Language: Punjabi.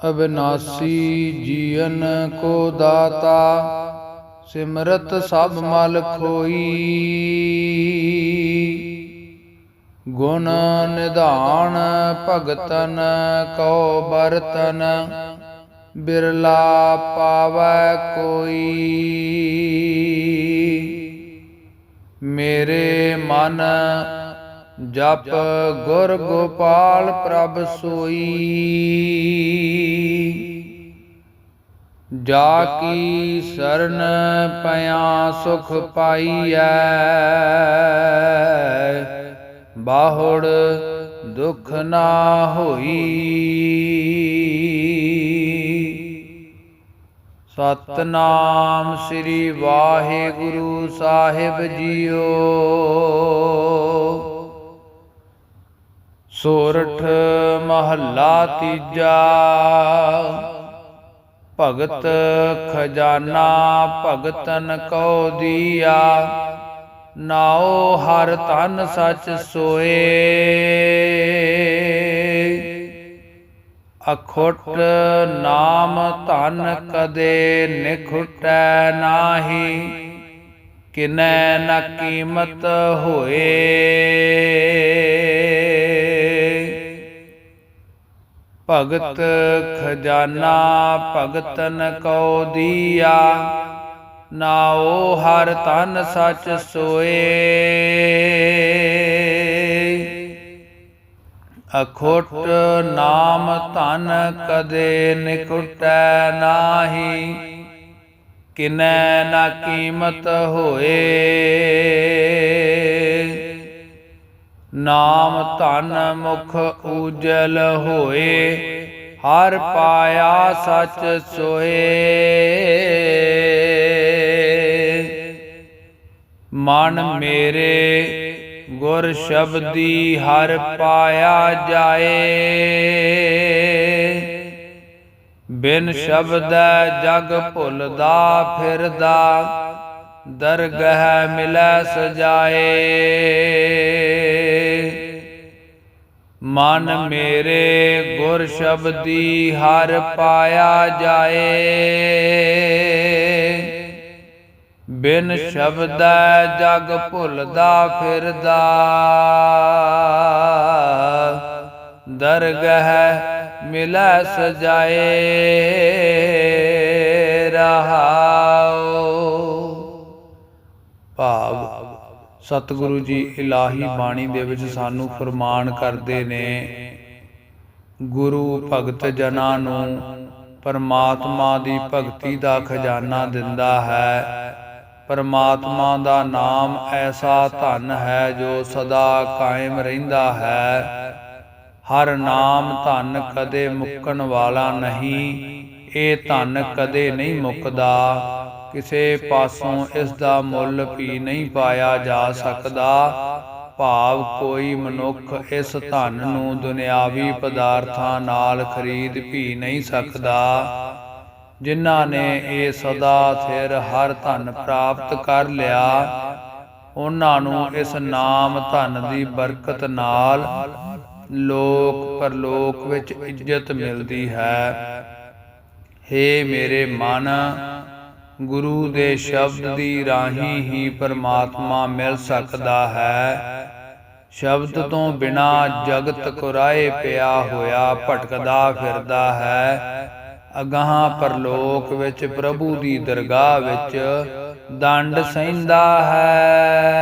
ਅਬਿਨਾਸੀ ਜੀਵਨ ਕੋ ਦਾਤਾ, ਸਿਮਰਤ ਸਭ ਮਲ ਖੋਈ। ਗੁਣ ਨਿਧਾਨ ਭਗਤਨ ਕੋ ਬਰਤਨ ਬਿਰਲਾ ਪਾਵੈ ਕੋਈ। ਮੇਰੇ ਮਨ ਜਪ ਗੁਰ ਗੋਪਾਲ ਪ੍ਰਭ ਸੋਈ। ਜਾ ਕੀ ਸਰਨ ਪਿਆ ਸੁਖ ਪਾਈਐ। ਬਾਹੁੜ ਦੁਖ ਨਾ ਹੋਈ। ਸਤਨਾਮ ਸ੍ਰੀ ਵਾਹਿਗੁਰੂ ਸਾਹਿਬ ਜੀਓ। ਸੋਰਠ ਮਹੱਲਾ ਤੀਜਾ। ਭਗਤ ਖਜ਼ਾਨਾ ਭਗਤਨ ਕੋ ਦੀਆ। ਨਾਉ ਹਰ ਤਨ ਸਚ ਸੋਏ। ਅਖੁੱਟ ਨਾਮ ਧਨ ਕਦੇ ਨਿਖੁਟੈ ਨਾਹੀ। ਕਿਨੈ ਨ ਕੀਮਤ ਹੋਏ। ਭਗਤ ਖਜ਼ਾਨਾ ਭਗਤਨ ਕੋ ਦੀਆ, ਨਾਉ ਹਰ ਤਨ ਸਚ ਸੋਏ। ਅਖੋਟ ਨਾਮ ਧਨ ਕਦੇ ਨਿਕਟੈ ਨਾਹੀ, ਕਿਨੈ ਨਾ ਕੀਮਤ ਹੋਏ। ਨਾਮ ਧਨ ਮੁਖ ਉਜਲ ਹੋਏ, ਹਰ ਪਾਇਆ ਸਚ ਸੋਏ। ਮਨ ਮੇਰੇ ਗੁਰ ਸ਼ਬਦੀ ਹਰ ਪਾਇਆ ਜਾਏ। ਬਿਨ ਸ਼ਬਦ ਜਗ ਭੁੱਲਦਾ ਫਿਰਦਾ, ਦਰਗਹ ਮਿਲੈ ਸਜਾਏ। ਮਨ ਮੇਰੇ ਗੁਰ ਸ਼ਬਦੀ ਹਰ ਪਾਇਆ ਜਾਏ। ਬਿਨ ਸ਼ਬਦ ਜਗ ਭੁੱਲਦਾ ਫਿਰਦਾ। ਦਰਗਹ ਮਿਲੈ ਸਜਾਏ ਰਹਾਓ ਭਾਵ ਸਤਿਗੁਰੂ ਜੀ ਇਲਾਹੀ ਬਾਣੀ ਦੇ ਵਿੱਚ ਸਾਨੂੰ ਫਰਮਾਨ ਕਰਦੇ ਨੇ, ਗੁਰੂ ਭਗਤ ਜਨਾਂ ਨੂੰ ਪਰਮਾਤਮਾ ਦੀ ਭਗਤੀ ਦਾ ਖਜ਼ਾਨਾ ਦਿੰਦਾ ਹੈ। ਪਰਮਾਤਮਾ ਦਾ ਨਾਮ ਐਸਾ ਧਨ ਹੈ ਜੋ ਸਦਾ ਕਾਇਮ ਰਹਿੰਦਾ ਹੈ। ਹਰ ਨਾਮ ਧਨ ਕਦੇ ਮੁੱਕਣ ਵਾਲਾ ਨਹੀਂ, ਇਹ ਧਨ ਕਦੇ ਨਹੀਂ ਮੁੱਕਦਾ। ਕਿਸੇ ਪਾਸੋਂ ਇਸ ਦਾ ਮੁੱਲ ਵੀ ਨਹੀਂ ਪਾਇਆ ਜਾ ਸਕਦਾ। ਭਾਵ ਕੋਈ ਮਨੁੱਖ ਇਸ ਧਨ ਨੂੰ ਦੁਨਿਆਵੀ ਪਦਾਰਥਾਂ ਨਾਲ ਖਰੀਦ ਵੀ ਨਹੀਂ ਸਕਦਾ। ਜਿਨ੍ਹਾਂ ਨੇ ਇਹ ਸਦਾ ਸਿਰ ਹਰ ਧਨ ਪ੍ਰਾਪਤ ਕਰ ਲਿਆ, ਉਹਨਾਂ ਨੂੰ ਇਸ ਨਾਮ ਧਨ ਦੀ ਬਰਕਤ ਨਾਲ ਲੋਕ ਪਰਲੋਕ ਵਿੱਚ ਇੱਜ਼ਤ ਮਿਲਦੀ ਹੈ। ਹੇ ਮੇਰੇ ਮਨ ਗੁਰੂ ਦੇ ਸ਼ਬਦ ਦੀ ਰਾਹੀਂ ਹੀ ਪਰਮਾਤਮਾ ਮਿਲ ਸਕਦਾ ਹੈ। ਸ਼ਬਦ ਤੋਂ ਬਿਨਾ ਜਗਤ ਕੁਰਾਏ ਪਿਆ ਹੋਇਆ ਭਟਕਦਾ ਫਿਰਦਾ ਹੈ। ਅਗਾਹਾਂ ਪਰਲੋਕ ਵਿੱਚ ਪ੍ਰਭੂ ਦੀ ਦਰਗਾਹ ਵਿੱਚ ਦੰਡ ਸਹਿੰਦਾ ਹੈ।